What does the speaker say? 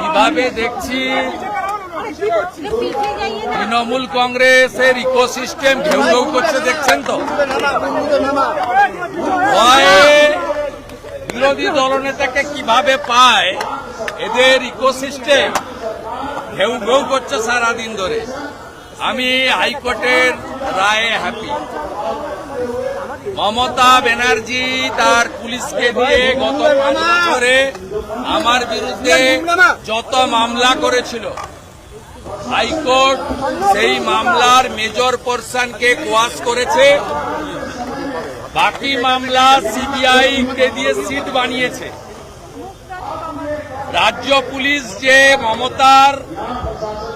কীভাবে দেখছি তৃণমূল কংগ্রেসের ইকোসিস্টেম ঘেউ ঘেউ করছে, দেখছেন তো? বিরোধী দলনেতাকে কীভাবে পায়? এদের ইকোসিস্টেম ঘেউ ঘেউ করছে সারাদিন ধরে। আমি হাইকোর্টের রায়ে হ্যাপি মমতা ব্যানার্জি তার পুলিশকে দিয়ে গত বছরে আমার বিরুদ্ধে যত মামলা করেছিল, হাইকোর্ট সেই মামলার মেজর পোর্শনকে কোয়াশ করেছে। বাকি মামলা সিবিআই কে দিয়ে সিট বানিয়েছে। রাজ্য পুলিশ যে মমতার